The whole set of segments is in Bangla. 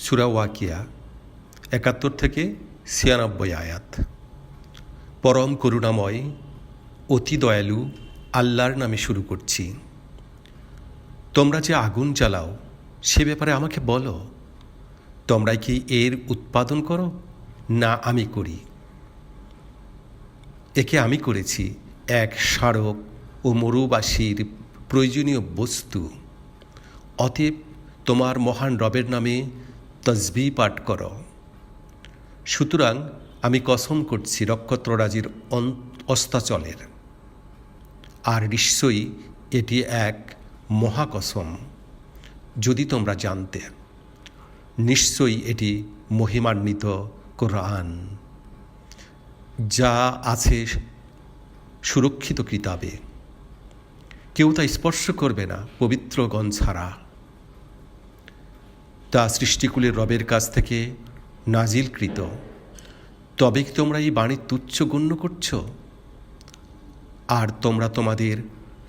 সুরা ওয়াকিয়া একাত্তর থেকে ছিয়ানব্বই আয়াত। পরম করুণাময়, অতি দয়ালু আল্লাহর নামে শুরু করছি। তোমরা যে আগুন জ্বালাও, সে ব্যাপারে আমাকে বলো। তোমরা কি এর উৎপাদন করো? না, আমি করি। একে আমি করেছি এক স্মারক ও মরুবাসীর প্রয়োজনীয় বস্তু। অতএব তোমার মহান রবের নামে তসবি পাঠ করো। সুতরাং আমি কসম করছি নক্ষত্ররাজির অস্তাচলের। আর নিশ্চয়ই এটি এক মহাকসম, যদি তোমরা জানতে। নিশ্চয়ই এটি মহিমান্বিত কোরআন। যা আছে সুরক্ষিত কিতাবে। কেউ তা স্পর্শ করবে না পবিত্রগণ ছাড়া। তা সৃষ্টিকুলের রবের কাছ থেকে নাজিলকৃত। তবে কি তোমরা এই বাণী তুচ্ছ গণ্য করছ? আর তোমরা তোমাদের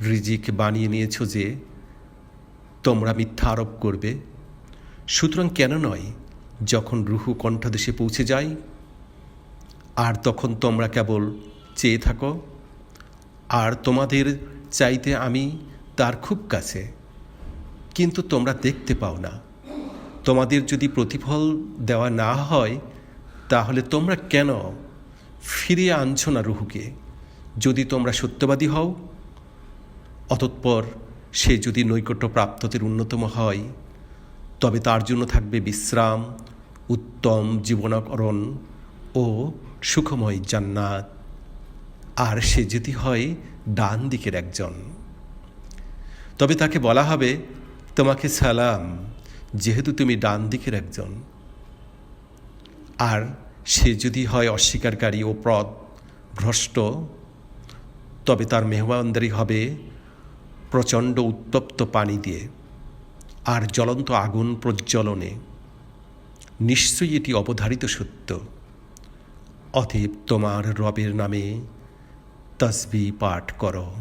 রিজিক বানিয়ে নিয়েছো যে তোমরা মিথ্যা আরোপ করবে? সুতরাং কেন নয়, যখন রুহু কণ্ঠদেশে পৌঁছে যায়, আর তখন তোমরা কেবল চেয়ে থাকো, আর তোমাদের চাইতে আমি তার খুব কাছে, কিন্তু তোমরা দেখতে পাও না। তোমাদের যদি প্রতিফল দেওয়া না হয়, তাহলে তোমরা কেন ফিরিয়ে আনছ না রুহুকে? যদি তোমরা সত্যবাদী হও অতঃপর সে যদি নৈকট্য প্রাপ্তদের অন্যতম হয়, তবে তার জন্য থাকবে বিশ্রাম, উত্তম জীবনাকরণ ও সুখময় জান্নাত। আর সে যদি হয় ডান দিকের একজন। তবে তাকে বলা হবে, তোমাকে সালাম। যেহেতু তুমি ডান দিকের একজন, আর সে যদি হয় অস্বীকারী ও প্রদ, ভ্রষ্ট, তবে তার মেহমানদারি হবে প্রচণ্ড উত্তপ্ত পানি দিয়ে আর জ্বলন্ত আগুন প্রজ্বলনে। নিশ্চয়ই এটি অবধারিত সত্য। অতএব তোমার রবের নামে তসবি পাঠ করো।